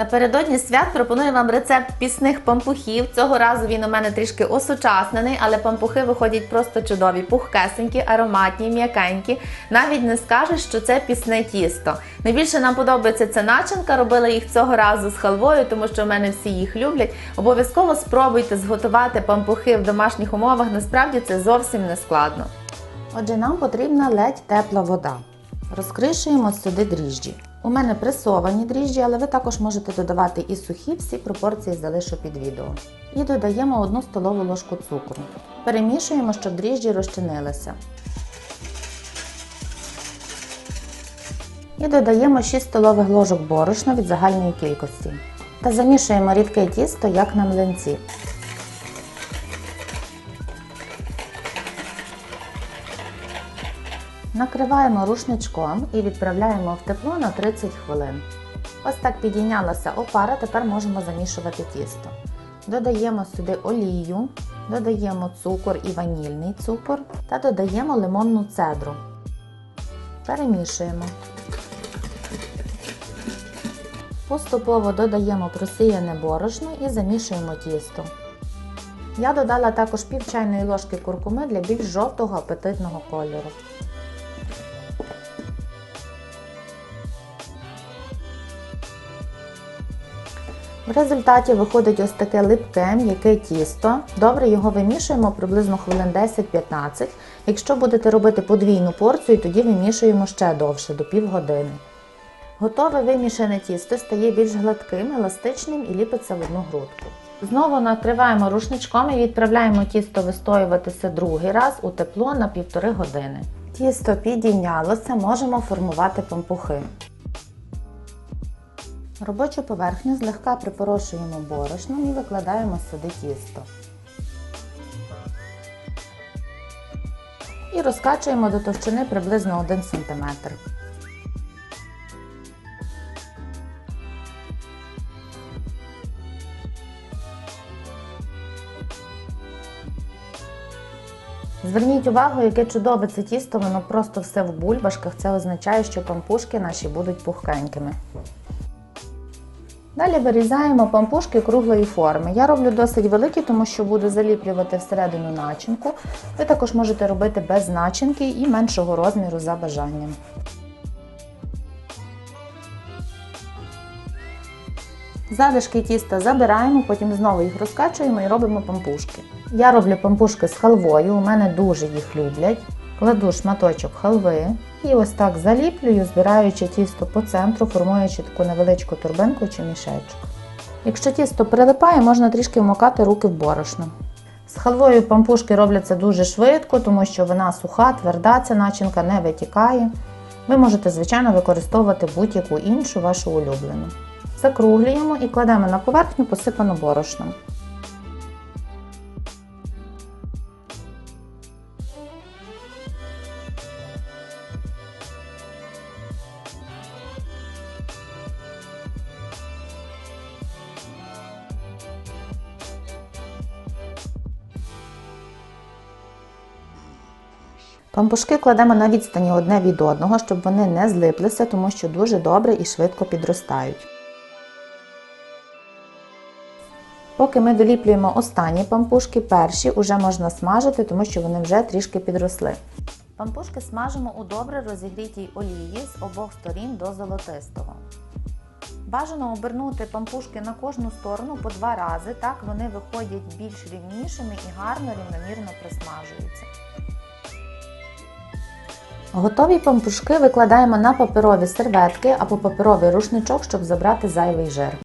Напередодні свят пропоную вам рецепт пісних пампухів. Цього разу він у мене трішки осучаснений, але пампухи виходять просто чудові, пухкесенькі, ароматні, м'якенькі. Навіть не скажеш, що це пісне тісто. Найбільше нам подобається ця начинка. Робила їх цього разу з халвою, тому що в мене всі їх люблять. Обов'язково спробуйте зготувати пампухи в домашніх умовах. Насправді це зовсім не складно. Отже, нам потрібна ледь тепла вода. Розкришуємо сюди дріжджі. У мене пресовані дріжджі, але ви також можете додавати і сухі, всі пропорції залишу під відео. І додаємо 1 столову ложку цукру. Перемішуємо, щоб дріжджі розчинилися. І додаємо 6 столових ложок борошна від загальної кількості. Та замішуємо рідке тісто, як на млинці. Накриваємо рушничком і відправляємо в тепло на 30 хвилин. Ось так підійнялася опара, тепер можемо замішувати тісто. Додаємо сюди олію, додаємо цукор і ванільний цукор та додаємо лимонну цедру. Перемішуємо. Поступово додаємо просіяне борошно і замішуємо тісто. Я додала також пів чайної ложки куркуми для більш жовтого апетитного кольору. В результаті виходить ось таке липке, м'яке тісто. Добре його вимішуємо приблизно хвилин 10-15. Якщо будете робити подвійну порцію, тоді вимішуємо ще довше, до півгодини. Готове вимішане тісто стає більш гладким, еластичним і ліпиться в одну грудку. Знову накриваємо рушничком і відправляємо тісто вистоюватися другий раз у тепло на півтори години. Тісто підійнялося, можемо формувати пампухи. Робочу поверхню злегка припорошуємо борошном і викладаємо сюди тісто. І розкачуємо до товщини приблизно 1 см. Зверніть увагу, яке чудове це тісто, воно просто все в бульбашках. Це означає, що пампушки наші будуть пухкенькими. Далі вирізаємо пампушки круглої форми. Я роблю досить великі, тому що буду заліплювати всередину начинку. Ви також можете робити без начинки і меншого розміру за бажанням. Залишки тіста забираємо, потім знову їх розкачуємо і робимо пампушки. Я роблю пампушки з халвою, у мене дуже їх люблять. Кладу шматочок халви і ось так заліплюю, збираючи тісто по центру, формуючи таку невеличку турбинку чи мішечок. Якщо тісто прилипає, можна трішки вмокати руки в борошно. З халвою пампушки робляться дуже швидко, тому що вона суха, тверда, ця начинка не витікає. Ви можете, звичайно, використовувати будь-яку іншу вашу улюблену. Закруглюємо і кладемо на поверхню посипану борошном. Пампушки кладемо на відстані одне від одного, щоб вони не злиплися, тому що дуже добре і швидко підростають. Поки ми доліплюємо останні пампушки, перші вже можна смажити, тому що вони вже трішки підросли. Пампушки смажимо у добре розігрітій олії з обох сторін до золотистого. Бажано обернути пампушки на кожну сторону по два рази, так вони виходять більш рівнішими і гарно рівномірно присмажуються. Готові пампушки викладаємо на паперові серветки або паперовий рушничок, щоб забрати зайвий жир.